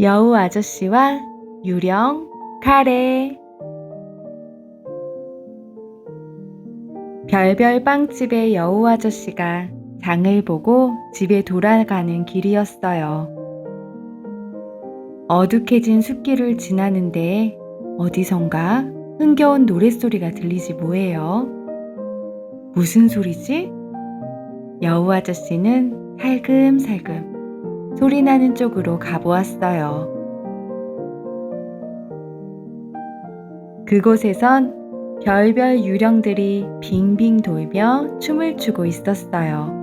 여우 아저씨와 유령 카레 별별 빵집의 여우 아저씨가 장을 보고 집에 돌아가는 길이었어요. 어둑해진 숲길을 지나는데 어디선가 흥겨운 노랫소리가 들리지 뭐예요? 무슨 소리지? 여우 아저씨는 살금살금 소리 나는 쪽으로 가보았어요. 그곳에선 별별 유령들이 빙빙 돌며 춤을 추고 있었어요.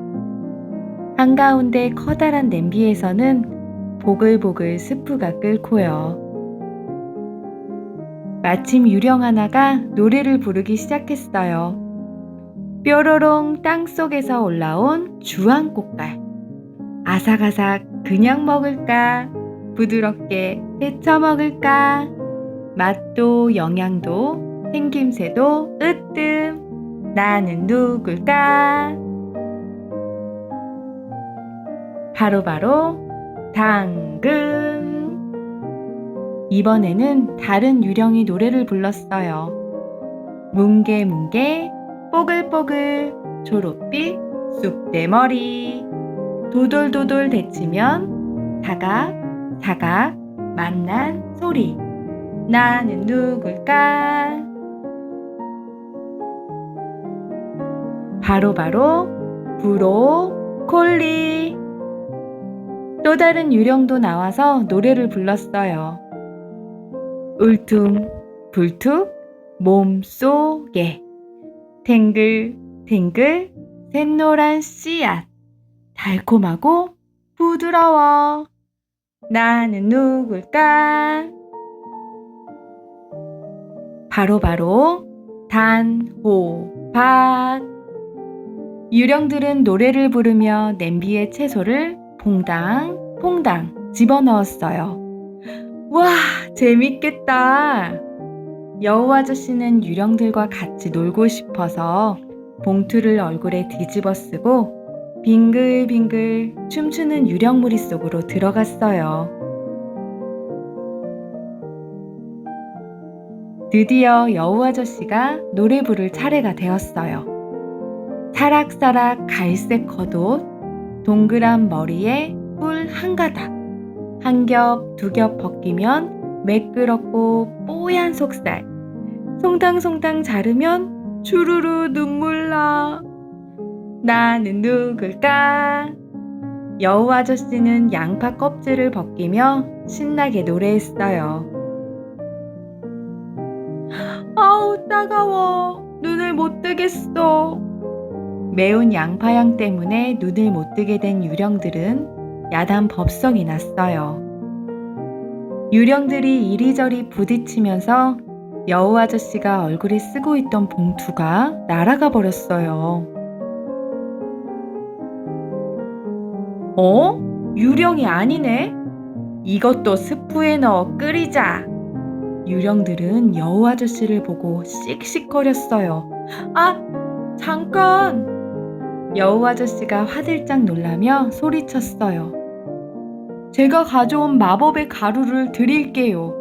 한가운데 커다란 냄비에서는 보글보글 스프가 끓고요. 마침 유령 하나가 노래를 부르기 시작했어요. 뾰로롱 땅 속에서 올라온 주황 꽃갈. 아삭아삭 그냥 먹을까? 부드럽게 데쳐 먹을까? 맛도 영양도 생김새도 으뜸. 나는 누굴까? 바로바로 당근. 이번에는 다른 유령이 노래를 불렀어요. 뭉게뭉게 뽀글뽀글 초록빛 쑥대머리 도돌도돌 데치면 사각 사각 만난 소리. 나는 누굴까? 바로 바로 브로콜리. 또 다른 유령도 나와서 노래를 불렀어요. 울퉁불퉁 몸속에 탱글탱글 샛노란 씨앗 달콤하고 부드러워 나는 누굴까 바로 바로 단호박 유령들은 노래를 부르며 냄비에 채소를 퐁당 퐁당 집어넣었어요. 와 재밌겠다. 여우 아저씨는 유령들과 같이 놀고 싶어서 봉투를 얼굴에 뒤집어 쓰고 빙글빙글 춤추는 유령무리 속으로 들어갔어요. 드디어 여우 아저씨가 노래 부를 차례가 되었어요. 사락사락 갈색 겉옷, 동그란 머리에 뿔 한 가닥, 한 겹, 두 겹 벗기면 매끄럽고 뽀얀 속살, 송당송당 자르면 주르르 눈물 나. 나는 누굴까? 여우 아저씨는 양파 껍질을 벗기며 신나게 노래했어요. 아우, 따가워. 눈을 못 뜨겠어. 매운 양파향 때문에 눈을 못 뜨게 된 유령들은 야단 법석이 났어요. 유령들이 이리저리 부딪히면서 여우 아저씨가 얼굴에 쓰고 있던 봉투가 날아가 버렸어요. 어? 유령이 아니네? 이것도 스프에 넣어 끓이자. 유령들은 여우 아저씨를 보고 씩씩거렸어요. 아, 잠깐! 여우 아저씨가 화들짝 놀라며 소리쳤어요. 제가 가져온 마법의 가루를 드릴게요.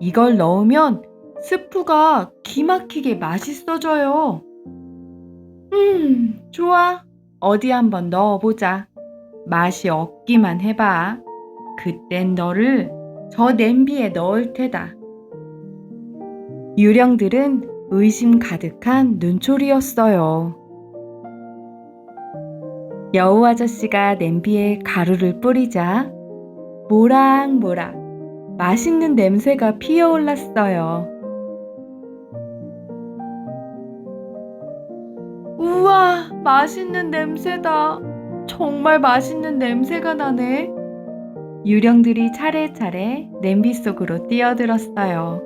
이걸 넣으면 스프가 기막히게 맛있어져요. 음, 좋아. 어디 한번 넣어보자. 맛이 없기만 해봐. 그땐 너를 저 냄비에 넣을 테다. 유령들은 의심 가득한 눈초리였어요. 여우 아저씨가 냄비에 가루를 뿌리자 모락모락 맛있는 냄새가 피어올랐어요. 우와, 맛있는 냄새다. 정말 맛있는 냄새가 나네. 유령들이 차례차례 냄비 속으로 뛰어들었어요.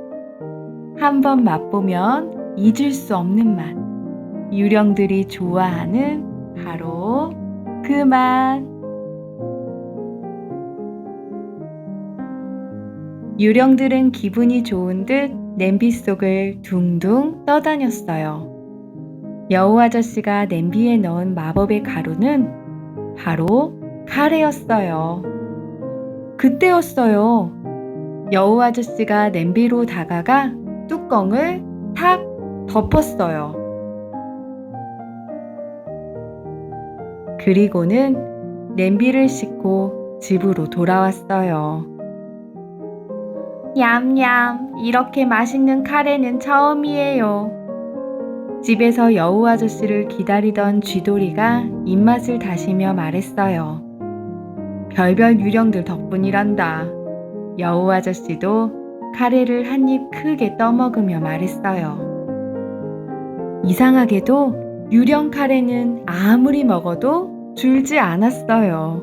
한번 맛보면 잊을 수 없는 맛. 유령들이 좋아하는 바로 그 맛. 유령들은 기분이 좋은 듯 냄비 속을 둥둥 떠다녔어요. 여우 아저씨가 냄비에 넣은 마법의 가루는 바로 카레였어요. 그때였어요. 여우 아저씨가 냄비로 다가가 뚜껑을 탁 덮었어요. 그리고는 냄비를 씻고 집으로 돌아왔어요. 냠냠, 이렇게 맛있는 카레는 처음이에요. 집에서 여우 아저씨를 기다리던 쥐돌이가 입맛을 다시며 말했어요. 별별 유령들 덕분이란다. 여우 아저씨도 카레를 한 입 크게 떠먹으며 말했어요. 이상하게도 유령 카레는 아무리 먹어도 줄지 않았어요.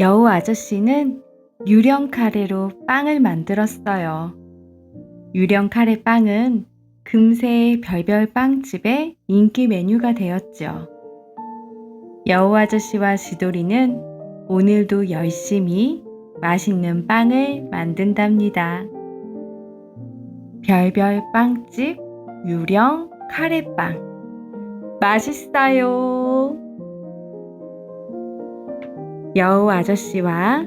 여우 아저씨는 유령 카레로 빵을 만들었어요. 유령 카레 빵은 금세 별별 빵집의 인기 메뉴가 되었죠. 여우 아저씨와 지돌이는 오늘도 열심히 맛있는 빵을 만든답니다. 별별 빵집 유령 카레빵 맛있어요. 여우 아저씨와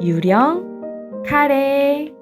유령 카레